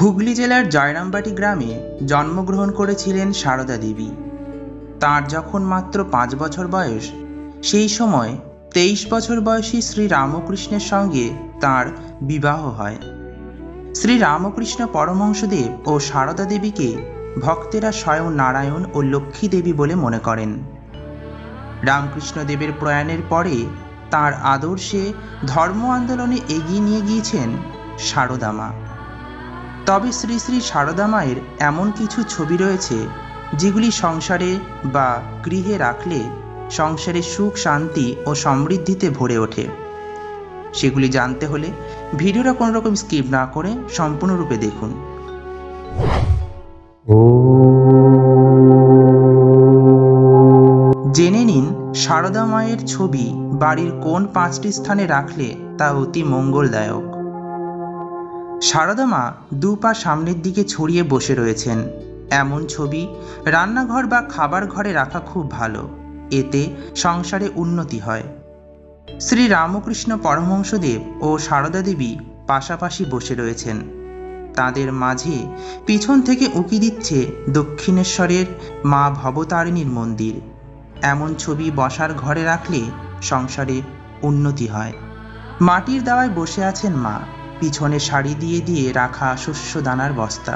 হুগলি জেলার জয়রামবাটি গ্রামে জন্মগ্রহণ করেছিলেন সারদা দেবী। তার যখন মাত্র পাঁচ বছর বয়স, সেই সময় তেইশ বছর বয়সী শ্রী রামকৃষ্ণের সঙ্গে তার বিবাহ হয়। শ্রী রামকৃষ্ণ পরমহংসদেব ও সারদা দেবীকে ভক্তেরা স্বয়ং নারায়ণ ও লক্ষ্মী দেবী বলে মনে করেন। রামকৃষ্ণ দেবের প্রয়াণের পরে তার আদর্শে ধর্ম আন্দোলনে এগিয়ে নিয়ে গিয়েছেন সারদা মা। তবে শ্রী শ্রী সারদা মায়ের এমন কিছু ছবি রয়েছে, যেগুলি সংসারে বা গৃহে রাখলে সংসারে সুখ, শান্তি ও সমৃদ্ধিতে ভরে ওঠে। সেগুলি জানতে হলে ভিডিওটা কোনো রকম স্কিপ না করে সম্পূর্ণরূপে দেখুন। জেনে নিন সারদা মায়ের ছবি বাড়ির কোন পাঁচটি স্থানে রাখলে তা অতি মঙ্গলদায়ক। সারদা মা দু পা সামনের দিকে ছড়িয়ে বসে রয়েছেন। এমন ছবি রান্নাঘর বা খাবার ঘরে রাখা খুব ভালো। এতে সংসারে উন্নতি হয়। শ্রী রামকৃষ্ণ পরমহংসদেব ও সারদা দেবী পাশাপাশি বসে রয়েছেন। তাদের মাঝে পিছন থেকে উঁকি দিচ্ছে দক্ষিণেশ্বরের মা ভবতারিণীর মন্দির। এমন ছবি বসার ঘরে রাখলে সংসারে উন্নতি হয়। মাটির দাওয়ায় বসে আছেন মা। পিছনে শাড়ি দিয়ে দিয়ে রাখা শস্য দানার বস্তা।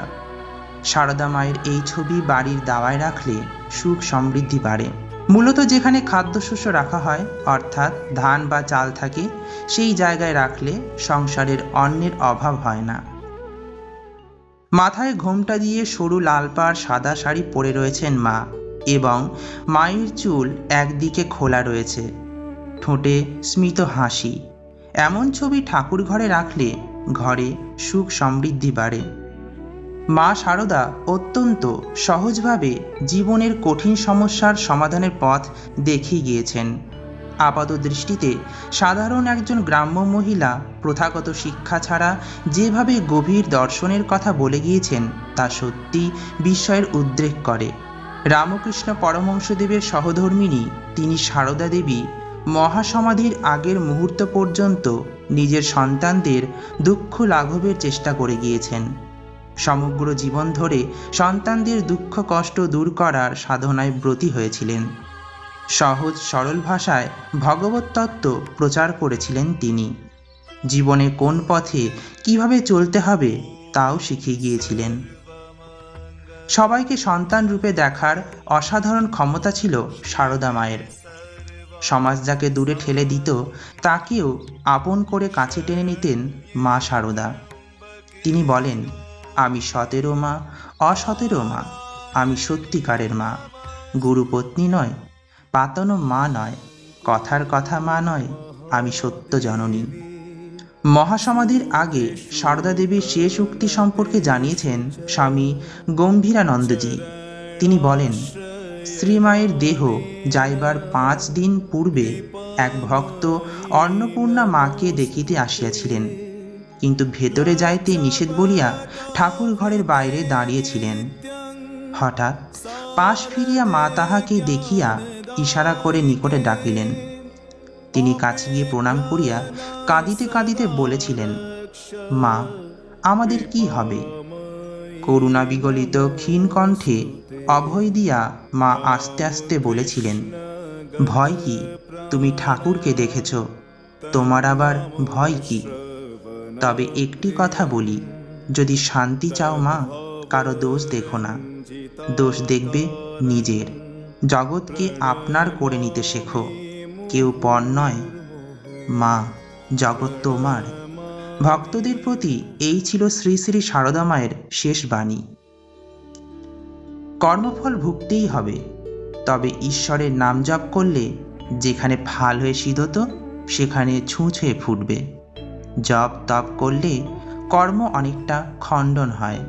সারদা মায়ের এই ছবি বাড়ির দাওয়ায় রাখলে সুখ সমৃদ্ধি বাড়ে। মূলত যেখানে খাদ্যশস্য রাখা হয়, অর্থাৎ ধান বা চাল থাকে, সেই জায়গায় রাখলে সংসারের অন্নের অভাব হয় না। মাথায় ঘোমটা দিয়ে সরু লাল পাড় সাদা শাড়ি পরে রয়েছেন মা এবং মায়ের চুল একদিকে খোলা রয়েছে। ঠোঁটে স্মিত হাসি। এমন ছবি ঠাকুর ঘরে রাখলে ঘরে সুখ সমৃদ্ধি বাড়ে। মা শারদা অত্যন্ত সহজভাবে জীবনের কঠিন সমস্যার সমাধানের পথ দেখিয়ে গিয়েছেন। আপাত দৃষ্টিতে সাধারণ একজন গ্রাম্য মহিলা প্রথাগত শিক্ষা ছাড়া যেভাবে গভীর দর্শনের কথা বলে গিয়েছেন, তা সত্যি বিস্ময়ের উদ্রেক করে। রামকৃষ্ণ পরমহংসদেবের সহধর্মিণী তিনি সারদা দেবী মহাসমাধির আগের মুহূর্ত পর্যন্ত নিজের সন্তানদের দুঃখ লাঘবের চেষ্টা করে গিয়েছেন। সমগ্র জীবন ধরে সন্তানদের দুঃখ কষ্ট দূর করার সাধনায় ব্রতী হয়েছিলেন। সহজ সরল ভাষায় ভগবত তত্ত্ব প্রচার করেছিলেন তিনি। জীবনে কোন পথে কীভাবে চলতে হবে তাও শিখিয়ে গিয়েছিলেন। সবাইকে সন্তান রূপে দেখার অসাধারণ ক্ষমতা ছিল সারদা মায়ের। সমাজ যাকে দূরে ঠেলে দিত, তাকেও আপন করে কাছে টেনে নিতেন মা সারদা। তিনি বলেন, আমি সতেরো মা, অসতেরো মা, আমি সত্যিকারের মা। গুরুপত্নী নয়, পাতানো মা নয়, কথার কথা মা নয়, আমি সত্য জননী। মহাসমাধির আগে সারদা দেবীর শেষ উক্তি সম্পর্কে জানিয়েছেন স্বামী গম্ভীরানন্দজি। তিনি বলেন শ্রীমায়ের দেহ যাইবার পাঁচ দিন পূর্বে এক ভক্ত অন্নপূর্ণা মাকে দেখিতে আসিয়াছিলেন। কিন্তু ভেতরে যাইতে নিষেধ বলিয়া ঠাকুর ঘরের বাইরে দাঁড়িয়েছিলেন। হঠাৎ পাশ ফিরিয়া মা তাহাকে দেখিয়া ইশারা করে নিকটে ডাকিলেন। তিনি কাছে গিয়ে প্রণাম করিয়া কাঁদিতে কাঁদিতে বলেছিলেন, মা, আমাদের কি হবে? করুণা বিগলিত ক্ষীণ কণ্ঠে অভয় দিয়া মা আস্তে আস্তে বলেছিলেন, ভয় কি? তুমি ঠাকুরকে দেখেছ। তোমার আবার ভয় কি? তবে একটি কথা বলি, যদি শান্তি চাও মা, কারও দোষ দেখো না। দোষ দেখবে নিজের। জগৎকে আপনার করে নিতে শেখো। কেউ পর নয়। মা, জগৎ তোমার। ভক্তদের প্রতি এই ছিল শ্রী শ্রী সারদা মায়ের শেষ বাণী। কর্মফল ভুগতেই হবে। তবে ঈশ্বরের নাম জপ করলে যেখানে ফাল হয়ে সিধত সেখানে ছুঁচ ফুটবে। জপ তপ করলে কর্ম অনেকটা খণ্ডন হয়।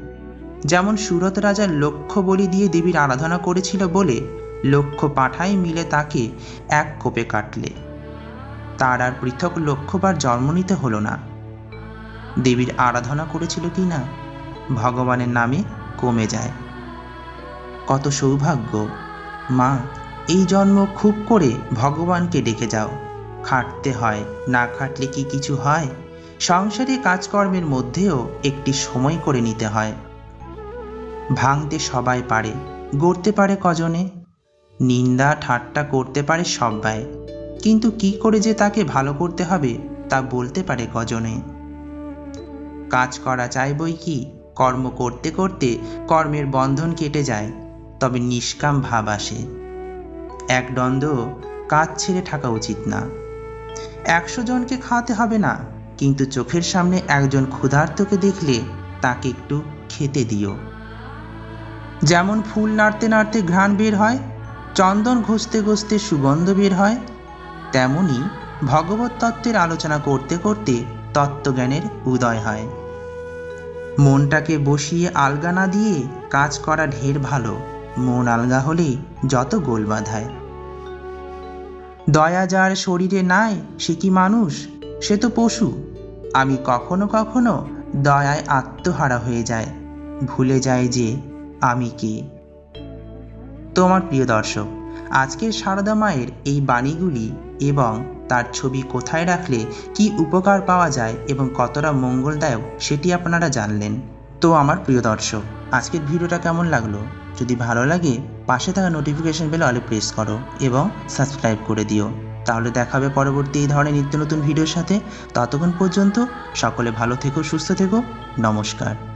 যেমন সুরত রাজার লক্ষ্য বলি দিয়ে দেবীর আরাধনা করেছিল বলে লক্ষ্য পাঠাই মিলে তাকে এক কোপে কাটলে। তার আর পৃথক লক্ষ্যবার জন্ম নিতে হলো না। দেবীর আরাধনা করেছিল কি না? ভগবানের নামে কমে যায়। কত সৌভাগ্য। মা, এই জন্ম খুব করে ভগবানকে ডেকে যাও। খাটতে হয়, না খাটলে কি কিছু হয়? সংসারে কাজকর্মের মধ্যেও একটি সময় করে নিতে হয়। ভাঙতে সবাই পারে, গড়তে পারে কজনে। নিন্দা ঠাট্টা করতে পারে সবাই কিন্তু কি করে যে তাকে ভালো করতে হবে, তা বলতে পারে কজনে। কাজ করা চাই বই কি? কর্ম করতে করতে কর্মের বন্ধন কেটে যায়। তবে নিষ্কাম ভাব আসে। এক দ্বন্দ্ব কাজ ছেড়ে থাকা উচিত না। একশো জনকে খাওয়াতে হবে না, কিন্তু চোখের সামনে একজন ক্ষুধার্তকে দেখলে তাকে একটু খেতে দিও। যেমন ফুল নাড়তে নাড়তে ঘ্রাণ বের হয়, চন্দন ঘষতে ঘষতে সুগন্ধ বের হয়, তেমনি ভগবত তত্ত্বের আলোচনা করতে করতে তত্ত্বজ্ঞানের উদয় হয়। মনটাকে বসিয়ে আলগা না দিয়ে কাজ করা ঢের ভালো। মন আলগা হলেই যত গোল বাঁধায়। দয়া যার শরীরে নাই, সে কি মানুষ? সে তো পশু। আমি কখনো কখনো দয়ায় আত্মহারা হয়ে যায় ভুলে যায় যে আমি কে। তোমার প্রিয় দর্শক, আজকের সারদা মায়ের এই বাণীগুলি এবং তার ছবি কোথায় রাখলে কি উপকার পাওয়া যায় এবং কতটা মঙ্গলদায়ক, সেটি আপনারা জানলেন। তো আমার প্রিয় দর্শক, আজকের ভিডিওটা কেমন লাগল? যদি ভালো লাগে, পাশে থাকা নোটিফিকেশন বেল অলে প্রেস করো এবং সাবস্ক্রাইব করে দিও। তাহলে দেখাবে পরবর্তী এই ধরনের নিত্য নতুন ভিডিওর সাথে। ততক্ষণ পর্যন্ত সকলে ভালো থেকো, সুস্থ থেকো। নমস্কার।